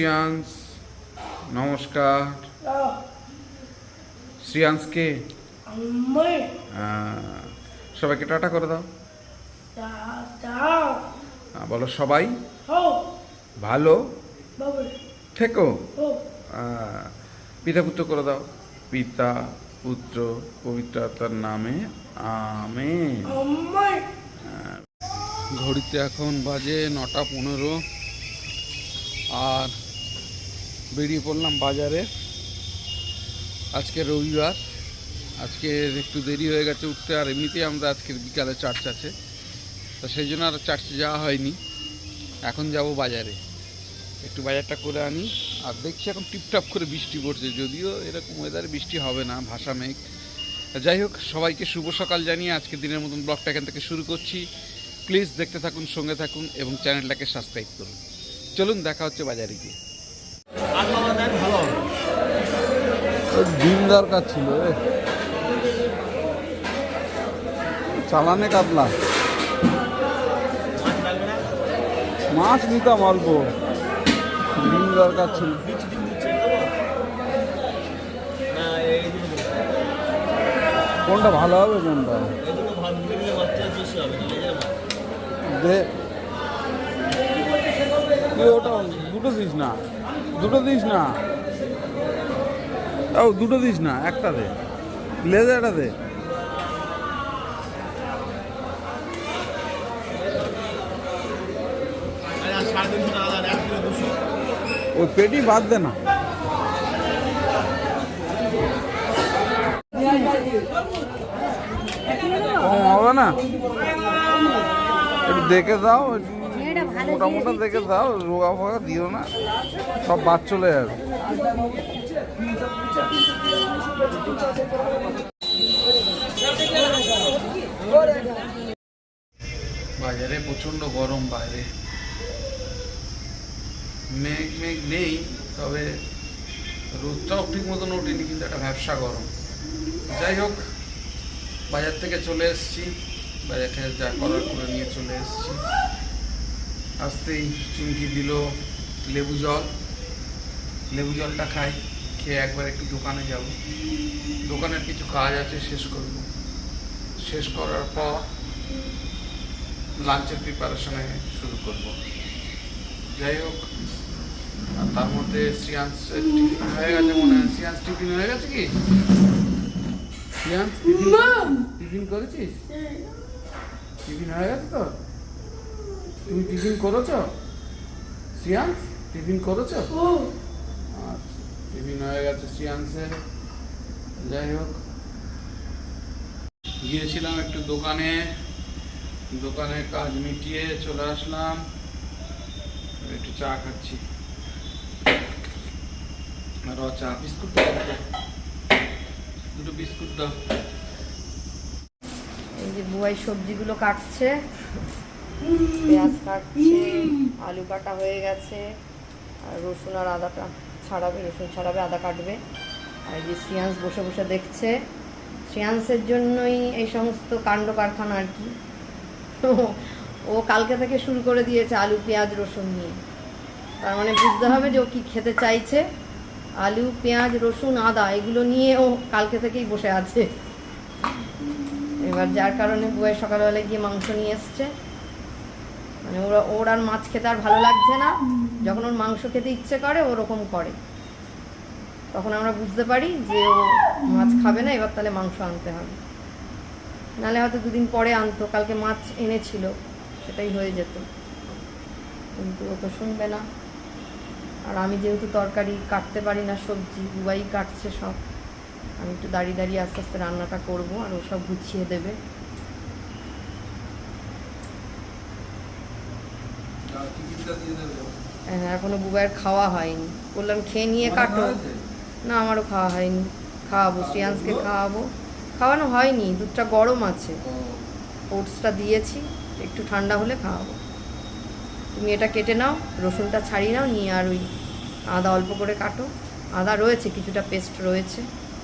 শ্রিয়াংশ নমস্কার। শ্রিয়াংশকে? আমি আহ, সবাইকে টাটা করে দাও। বলো সবাই। ভালো? থেকো। পিতা পুত্র করে দাও। পিতা পুত্র পবিত্রতার নামে আমি ঘড়িতে এখন বাজে নটা পনেরো। আর বেরিয়ে পড়লাম বাজারে। আজকে রবিবার। আজকে একটু দেরি হয়ে গেছে উঠতে, আর এমনিতেই আমরা আজকের বিকালে চার্চ আছে। তো সেই জন্য আর চার্চে যাওয়া হয়নি। এখন যাব বাজারে। একটু বাজারটা করে আনি। আর দেখছি এখন টিপটাপ করে বৃষ্টি পড়ছে, যদিও এরকম ওয়েদারে বৃষ্টি হবে না, ভাষা মেঘ। যাই হোক, সবাইকে শুভ সকাল জানিয়ে আজকের দিনের মতন ব্লগটা এখান থেকে শুরু করছি। প্লিজ দেখতে থাকুন, সঙ্গে থাকুন এবং চ্যানেলটাকে সাবস্ক্রাইব করুন। চলুন, দেখা হচ্ছে বাজারে গিয়ে। ডিম দরকার ছিল চালানে কাতলা। মাছ নিতাম অল্প। ডিম দরকার ছিল। কোনটা ভালো হবে কোনটা? দে। তুই ওটা দুটো দিস না। দুটো দিস না। ও, দুটো দিস না, একটা দে। লেজারটা দে। ওই পেটি বাদ দে না। হবে না। একটু দেখে দাও একটু মোটা মোটা দেখে দাও রোগা ফোগা দিও না, সব বাদ চলে যাবে। বাজারে প্রচণ্ড গরম বাইরে। মেঘ মেঘ নেই, তবে রোদটাও ঠিক মতন ওঠেনি, কিন্তু একটা ব্যবসা গরম। যাই হোক, বাজার থেকে চলে এসেছি। বাজার থেকে যা করার করে নিয়ে চলে এসেছি। আসতেই চুমকি দিল লেবু জল। লেবু জলটা খাই খেয়ে একবার একটু দোকানে যাব। দোকানের কিছু কাজ আছে শেষ করব। শেষ করার পর লাঞ্চের প্রিপারেশনে শুরু করব। যাই হোক আর তার মধ্যে শ্রিয়াংশ টিফিন হয়ে গেছে মনে হয়। শ্রিয়াংশ টিফিন হয়ে গেছে কি? টিফিন টিফিন করেছিস? টিফিন হয়ে গেছে তো তুমি টিফিন করেছ? শ্রিয়াংশ টিফিন করেছ? আচ্ছা টিফিন হয়ে গেছে শ্রিয়াংশের। যাই হোক। গিয়েছিলাম একটু দোকানে। দোকানে কাজ মিটিয়ে চলে আসলাম। একটু চা খাচ্ছি। র চা বিস্কুট। দুটো বিস্কুট দাও। এই যে বুয়াই সবজিগুলো কাটছে। পেঁয়াজ কাটছে, আলু কাটা হয়ে গেছে, আর রসুন আর আদাটা ছাড়াবে, রসুন ছাড়াবে, আদা কাটবে। আর এই যে শ্রিয়াংশ বসে বসে দেখছে শ্রিয়াংশের জন্যই এই সমস্ত কাণ্ড কারখানা আর কি। ও কালকে থেকে শুরু করে দিয়েছে আলু, পেঁয়াজ, রসুন নিয়ে। তার মানে বুঝতে হবে যে ও কী খেতে চাইছে। আলু, পেঁয়াজ, রসুন, আদা, এগুলো নিয়ে ও কালকে থেকেই বসে আছে। এবার যার কারণে বুয়ের সকালবেলা গিয়ে মাংস নিয়ে এসছে। মানে ওরা, ওর আর মাছ খেতে আর ভালো লাগছে না। যখন ওর মাংস খেতে ইচ্ছে করে ওরকম করে। তখন আমরা বুঝতে পারি যে ও মাছ খাবে না, এবার তাহলে মাংস আনতে হবে। নাহলে হয়তো দুদিন পরে আনতো, কালকে মাছ এনেছিল, সেটাই হয়ে যেত। কিন্তু ও তো শুনবে না। আর আমি যেহেতু তরকারি কাটতে পারি না, সবজি বুবাই কাটছে সব। আমি একটু দাঁড়িয়ে দাঁড়িয়ে আস্তে আস্তে রান্নাটা করব, আর ও সব গুছিয়ে দেবে টিফিনটা দিয়ে দেবে হ্যাঁ, এখনও বুবাইয়ের খাওয়া হয়নি। বললাম খেয়ে নিয়ে কাটো। না আমারও খাওয়া হয়নি। খাওয়াবো শ্রিয়াংশকে খাওয়াবো। খাওয়ানো হয়নি দুধটা গরম আছে। ওটসটা দিয়েছি একটু ঠান্ডা হলে খাওয়াবো। তুমি এটা কেটে নাও রসুনটা ছাড়িয়ে নাও নিয়ে আর ওই আদা অল্প করে কাটো। আদা রয়েছে কিছুটা পেস্ট রয়েছে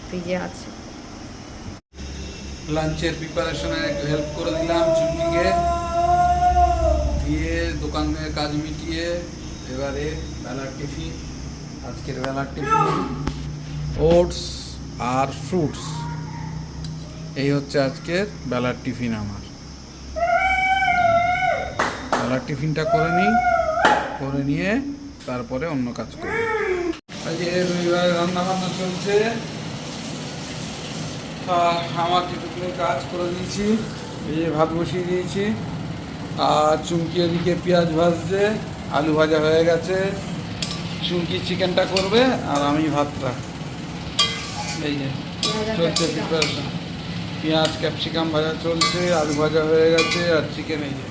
ফ্রিজে আছে। লাঞ্চের প্রিপারেশনে একটু হেল্প করে দিলাম চুমকিকে দিয়ে দোকানের কাজ মিটিয়ে এবারে বেলার টিফিন, আজকের বেলার টিফিন। ওটস আর ফ্রুটস। এই হচ্ছে আজকের বেলার টিফিন আমার। বেলার টিফিনটা করে নিই, করে নিয়ে তারপরে অন্য কাজ করি। যে রবিবার রান্না বান্না চলছে আমার যেটুকুনি কাজ করে দিয়েছি, এই ভাত বসিয়ে দিয়েছি। আর চুমকি এদিকে পেঁয়াজ ভাজছে, আলু ভাজা হয়ে গেছে। চুমকি চিকেনটা করবে আর আমি ভাতটা। এই যে, চলছে প্রিপারেশন পেঁয়াজ ক্যাপসিকাম ভাজা চলছে, আলু ভাজা হয়ে গেছে, আর চিকেন এই যে।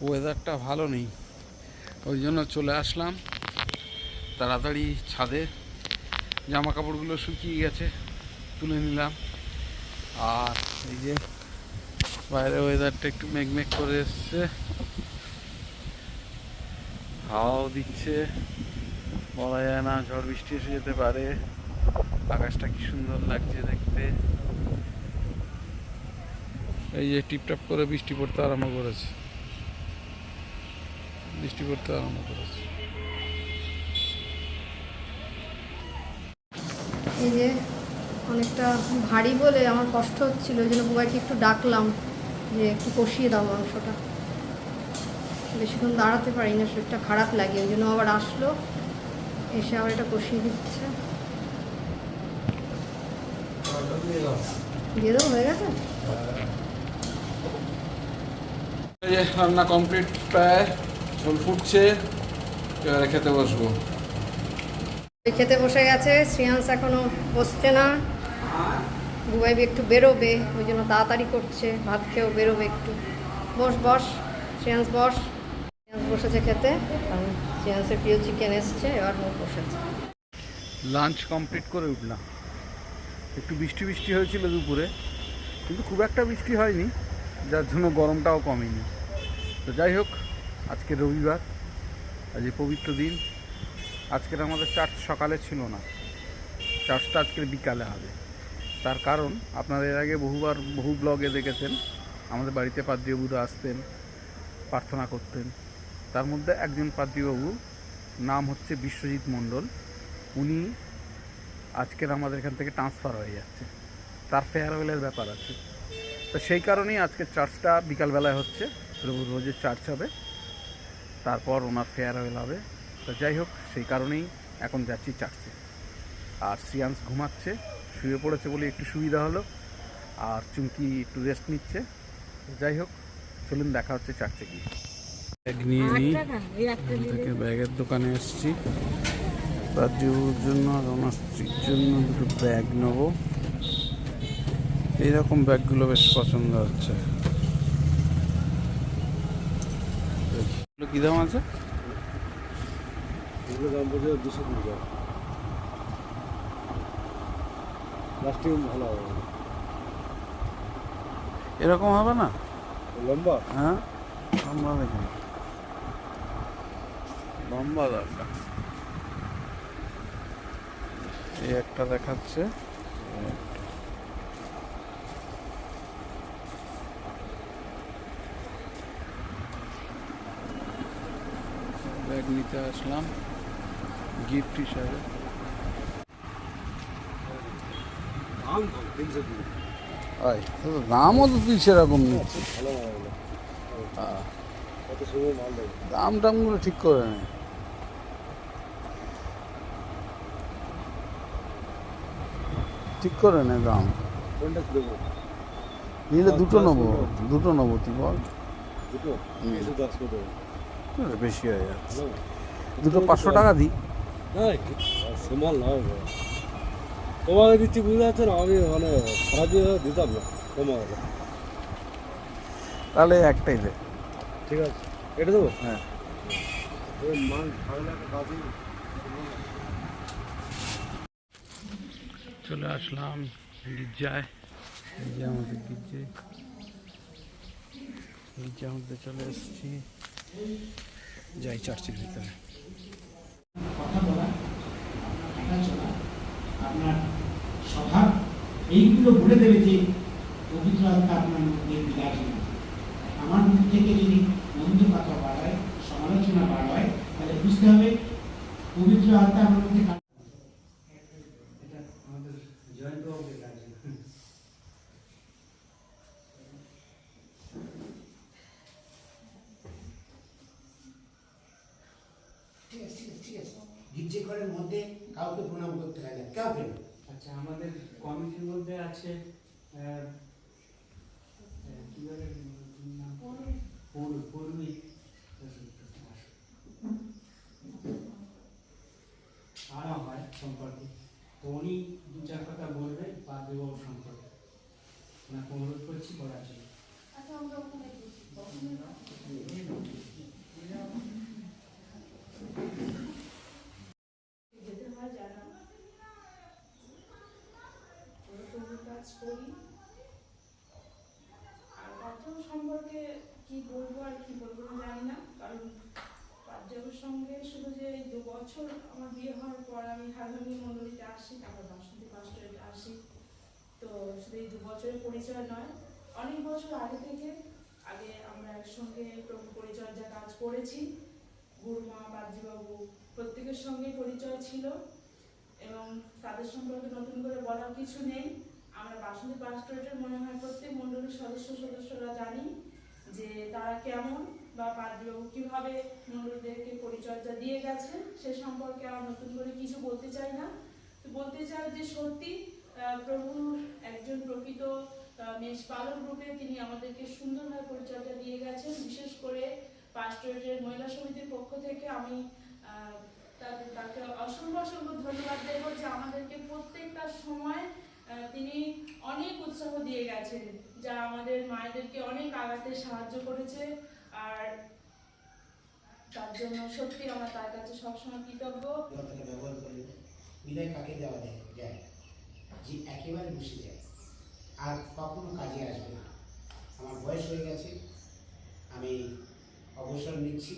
ওয়েদারটা ভালো নেই। ওই জন্য চলে আসলাম। তাড়াতাড়ি ছাদে জামা কাপড়গুলো শুকিয়ে গেছে, তুলে নিলাম। আর এই যে বাইরে ওয়েদারটা একটু মেঘমেঘ করে এসছে। হাওয়াও দিচ্ছে। বলা যায় না ঝড় বৃষ্টি এসে যেতে পারে। আকাশটা কি সুন্দর লাগছে দেখতে। এই যে টিপটাপ করে বৃষ্টি পড়তে আরম্ভ করেছে। বৃষ্টি পড়তে আরম্ভ করেছে। এই যে অনেকটা ভারী বলে আমার কষ্ট হচ্ছিল জন্য বুবাইকে একটু ডাকলাম। যে একটু কষিয়ে দাও মাংসটা। বেশিক্ষণ দাঁড়াতে পারি না শরীরটা খারাপ লাগে ওই জন্য আবার আসলো এসে আবার এটা কষিয়ে দিচ্ছে। দিয়ে দেবো হয়ে গেছে? রান্না কমপ্লিট প্রায় ঝোল ফুটছে এবারে খেতে বসবো। খেতে বসে গেছে শ্রেয়াংস এখনও বসছে না। বুবাইবি একটু বেরোবে, ওই জন্য তাড়াতাড়ি করছে, ভাত খেয়েও বেরোবে একটু। বস বস শ্রেয়াংস বস। শ্রেয়াংস বসেছে খেতে, কারণ শ্রেয়াংসের প্রিয় চিকেন এসছে, এবার মুখ বসেছে। লাঞ্চ কমপ্লিট করে উঠলাম। একটু বৃষ্টি বৃষ্টি হয়েছিল দুপুরে, কিন্তু খুব একটা বৃষ্টি হয়নি, যার জন্য গরমটাও কমেনি। তো যাই হোক, আজকে রবিবার, আজ পবিত্র দিন। আজকের আমাদের চার্চ সকালে ছিল না। চার্চটা আজকের বিকালে হবে। তার কারণ, আপনারা এর আগে বহুবার বহু ব্লগে দেখেছেন, আমাদের বাড়িতে পাদ্রীবাবুরা আসতেন, প্রার্থনা করতেন। তার মধ্যে একজন পাদ্রীবাবু নাম হচ্ছে বিশ্বজিৎ মণ্ডল। উনি আজকের আমাদের এখান থেকে ট্রান্সফার হয়ে যাচ্ছে। তার ফেয়ারওয়েলের ব্যাপার আছে। তো সেই কারণেই আজকে চার্চটা বিকালবেলায় হচ্ছে রোজ রোজের চার্চ হবে। তারপর ওনার ফেয়ারওয়েল হবে। তো যাই হোক, সেই কারণেই এখন যাচ্ছি চার্চে আর সিয়ান্স ঘুমাচ্ছে। শুয়ে পড়েছে বলে একটু সুবিধা হলো। আর চুমকি একটু রেস্ট নিচ্ছে। যাই হোক চলুন দেখা হচ্ছে চার্চে গিয়ে। ব্যাগ নিয়ে নিই। থেকে ব্যাগের দোকানে এসেছি। রাজুর জন্য আর ওনার স্ত্রীর জন্য দুটো ব্যাগ নেব। এইরকম ব্যাগগুলো বেশ পছন্দ হচ্ছে। কি দাম আছে? দাম দুশো কুড়ি টাকা। প্লাস্টিক ভালো হবে। এরকম হবে না? লম্বা? হ্যাঁ? লম্বা দেখুন। লম্বা দরকার। এই একটা দেখাচ্ছে। ব্যাগ নিতে আসলাম। গিফট হিসাবে দাম কম তিনশো কুড়ি আয় তো দামও তো তুই সেরকম হ্যাঁ দেবে দাম টামগুলো ঠিক করে নে। ঠিক করে নে দাম। নিলে দুটো দশ নেব দুটো। নেব তুই বল। দুটো? বেশি হয়ে যাচ্ছে। দুটো পাঁচশো টাকা দিই। তোমাকে দিচ্ছি বুঝতে পারছ না আমি মানে খারাপ দিয়ে দিতাম না তোমাকে তাহলে একটাই দে ঠিক আছে এটা দেবো? হ্যাঁ। চলে আসলাম গির্জায়। যে আমাদের গির্জে। গির্জার মধ্যে চলে এসেছি। যাই চার্চের ভিতরে। কথা বলা আপনার স্বভাব এইগুলো বলে দেবে যে পবিত্র আত্মা আপনার মধ্যে বিরাজমান আমার মুখ থেকে যদি মন্দ কথা বাড়ায় আলোচনা বার হয় তাহলে বুঝতে হবে পবিত্র আত্মা আমার মধ্যে ঠিক আছে ঠিক আছে। গির্জে ঘরের মধ্যে কাউকে প্রণাম করতে হয় না। কাউকে না। আচ্ছা আমাদের কমিটির মধ্যে আছে কি বলে পৌরবী হয় সম্পর্কে। তো উনি দু চার কথা বলবেন পাদ্রীবাবু সম্পর্কে। ওনাকে অনুরোধ করছি জন্য হয় জানা ওরকম কাজ করি। আর পাঠ্যক্রম সম্পর্কে কি বলব আর কি বলব জানি না, কারণ পাঠ্যক্রমের সঙ্গে শুধু যে দু বছর আমার বিয়ে হওয়ার পর আমি হারমোনি মণ্ডলীতে আসি, তারপর বাসন্তী পাস্টরেটে আসি। তো শুধু এই দু বছরের পরিচয় নয়, অনেক বছর আগে থেকে আগে আমরা একসঙ্গে প্রভু পরিচর্যা কাজ করেছি। গুরুমা বাজিবাবু প্রত্যেকের সঙ্গে পরিচয় ছিল এবং তাদের সম্পর্কে নতুন করে বলার কিছু নেই। আমরা বাসন্তী পাস্টরেটের মনে হয়, প্রত্যেক মণ্ডলীর সদস্য সদস্যরা জানি যে তারা কেমন বা পাদ্রীবাবু কীভাবে মণ্ডলীদেরকে পরিচর্যা দিয়ে গেছে সে সম্পর্কে আর নতুন করে কিছু বলতে চাই না। তো বলতে চাই যে সত্যি প্রভুর একজন প্রকৃত মেষ পালক রূপে তিনি আমাদেরকে সুন্দরভাবে পরিচর্যা দিয়ে গেছেন। বিশেষ করে পাস্টরেটের মহিলা সমিতির পক্ষ থেকে আমি তাকে অসংখ্য অসংখ্য ধন্যবাদ দেব যে আমাদেরকে প্রত্যেকটা সময় তিনি অনেক উৎসাহ দিয়ে গেছেন, যা আমাদের মায়েদেরকে অনেক আগাতে সাহায্য করেছে। আর তার জন্য সত্যি আমরা তার কাছে সবসময় কৃতজ্ঞ। ব্যবহার করলে বিদায় কাকে দেওয়া যায় যে একেবারে বসে যায়, আর কখনো কাজে আসবে না। আমার বয়স হয়ে গেছে, আমি অবসর নিচ্ছি।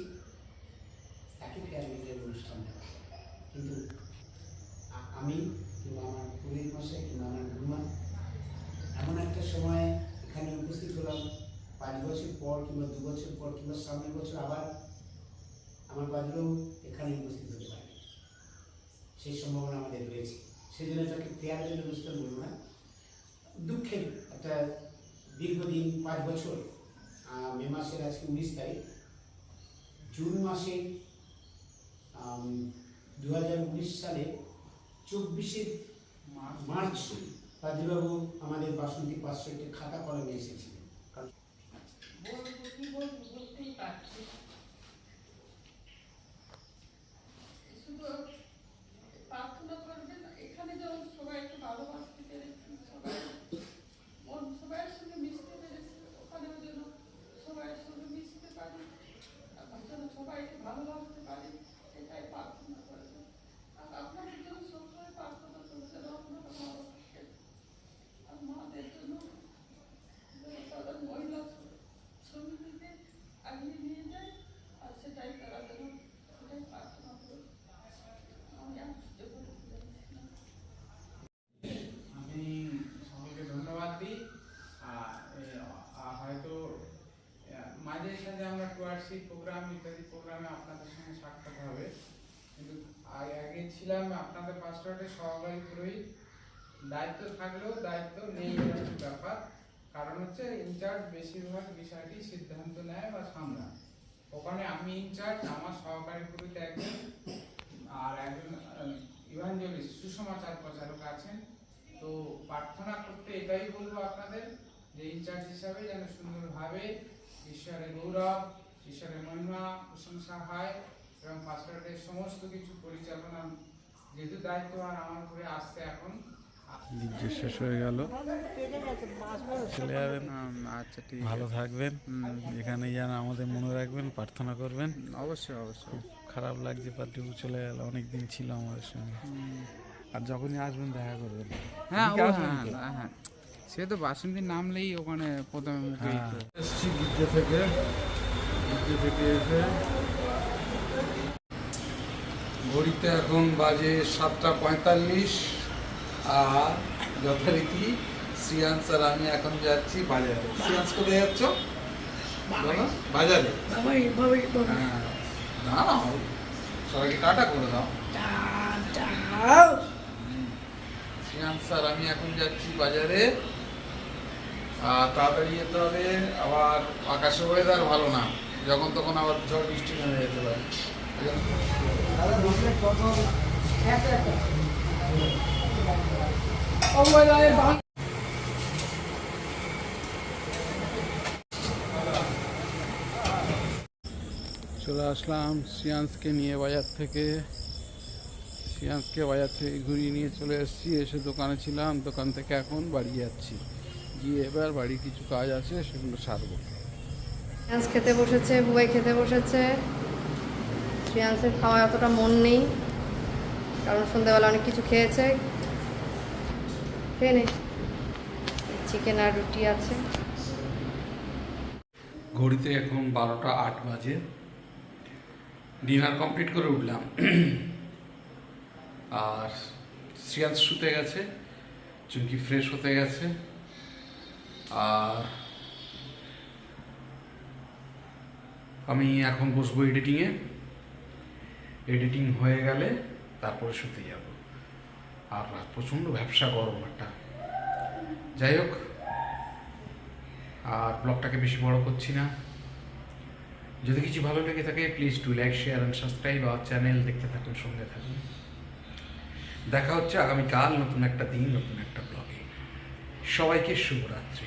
তাকে ফেয়ারমেন্টের অনুষ্ঠান দেওয়া। কিন্তু আমি কিংবা আমার পুরীর মশাই কিংবা আমার গুরুমা এমন একটা সময় এখানে উপস্থিত হলাম। পাঁচ বছর পর কিংবা দু বছর পর কিংবা সামনের বছর আবার আমার বাজলেও এখানে উপস্থিত হতে পারে সেই সম্ভাবনা আমাদের রয়েছে। সেই জন্য এটাকে ফেয়ারওয়েল অনুষ্ঠান বলব না। দুঃখের একটা দীর্ঘদিন, পাঁচ বছর মে মাসের আজকে উনিশ তারিখ, জুন মাসে দু হাজার উনিশ সালে চব্বিশে মার্চ রাজীবাবু আমাদের বাসন্তী পাঁচশোটি খাতা কলমে এসেছিলেন। কারণ বলব কি বলব বুঝতেই পারছি শুধু প্রার্থনা করবেন এখানে যেমন সবাই একটু ভালোবাসতে পেরেছি সবাই মন সবাইয়ের সঙ্গে মিশতে পেরেছি ওখানেও যেন সবাইয়ের সঙ্গে মিশতে পারি আর যেন সবাইকে ভালোবাসতে পারি এটাই প্রার্থনা করবেন আর আপনাদের জন্য সবসময় প্রার্থনা করব যেন আপনারা ভালো থাকেন আর মাদের জন্য যেন তাদের মহিলা সমিতিকে আগিয়ে নিয়ে যায় আর সেটাই তারা যেন সেটাই প্রার্থনা করবে আমি সকলকে ধন্যবাদ দিই। হয়তো মাঝে সাথে আমরা টুয়ার্সি প্রোগ্রাম ইত্যাদি প্রোগ্রামে আপনাদের সঙ্গে সাক্ষাৎ হবে। কিন্তু আগে ছিলাম আপনাদের পাসওয়ার্ডের সহকারী পুরোহিত। দায়িত্ব থাকলেও দায়িত্ব নেই ব্যাপার। কারণ হচ্ছে ইনচার্জ বেশিরভাগ বিষয়টি সিদ্ধান্ত নেয় বা সামলায়। ওখানে আমি ইনচার্জ আমার সহকারী পুরোহিত একজন। আর একজন ইভাঞ্জলিস্ট সুসমাচার প্রচারক আছেন, তো প্রার্থনা করতে এটাই বলব আপনাদের যে ইনচার্জ হিসাবে যেন সুন্দরভাবে ঈশ্বরের গৌরব, ঈশ্বরের মহিমা প্রশংসা হয় এবং পাসওয়ার্ডের সমস্ত কিছু পরিচালনা যেহেতু দায়িত্ব আর আমার উপরে আসতে এখন ভিডিও শেষ হয়ে গেল। চলে যাবেন। আচ্ছা ঠিক ভালো থাকবেন। এখানে যেন আমাদের মনে রাখবেন প্রার্থনা করবেন। অবশ্যই অবশ্যই। খারাপ লাগছে পার্টিবু চলে গেল অনেক দিন ছিল আমাদের সঙ্গে। আর যখনই আসবেন দেখা করবেন। হ্যাঁ এদিকে হ্যাঁ হ্যাঁ সে তো বাসন্তী নামলেই ওখানে প্রথমে মুখে হ্যাঁ। এসছি গির্জে থেকে। গির্জে থেকে এসে ঘড়িতে এখন বাজে সাতটা পঁয়তাল্লিশ। আর যথারীতি শ্রিয়াংশ আর আমি এখন যাচ্ছি বাজারে। শ্রিয়াংশ কোথায় যাচ্ছ? বলো? বাজারে? হ্যাঁ। না না সবাইকে টাটা করে দাও। শ্রিয়ান স্যার আমি এখন যাচ্ছি বাজারে। আর তাড়াতাড়ি যেতে হবে আবার আকাশের ওয়েদার ভালো না। যখন তখন আবার ঝড় বৃষ্টি নেমে যেতে পারে। চলে আসলাম সিয়ান্সকে নিয়ে বাজার থেকে। সিয়ান্সকে বাজার থেকে ঘুরিয়ে নিয়ে চলে এসেছি। এসে দোকানে ছিলাম, দোকান থেকে এখন বাড়ি যাচ্ছি। গিয়ে এবার বাড়ির কিছু কাজ আছে, সেগুলো সারবো। শ্রিয়াংস খেতে বসেছে, বুবাই খেতে বসেছে। শ্রিয়াংসের খাওয়া এতটা মন নেই, কারণ সন্ধ্যাবেলা অনেক কিছু খেয়েছে। চিকেন আর রুটি আছে। ঘড়িতে এখন বারোটা আট বাজে। ডিনার কমপ্লিট করে উঠলাম। আর শ্রিয়াংশ শুতে গেছে, চুমকি ফ্রেশ হতে গেছে। আর আমি এখন বসবো এডিটিংয়ে। এডিটিং হয়ে গেলে তারপরে শুতে যাব। আর প্রচণ্ড ব্যবসা গরম একটা। যাই হোক, আর ব্লগটাকে বেশি বড় করছি না। যদি কিছু ভালো লেগে থাকে please to like share and subscribe our channel দেখতে থাকুন, সঙ্গে থাকুন। দেখা হচ্ছে আগামীকাল নতুন একটা দিন, নতুন একটা ব্লগে সবাইকে শুভরাত্রি।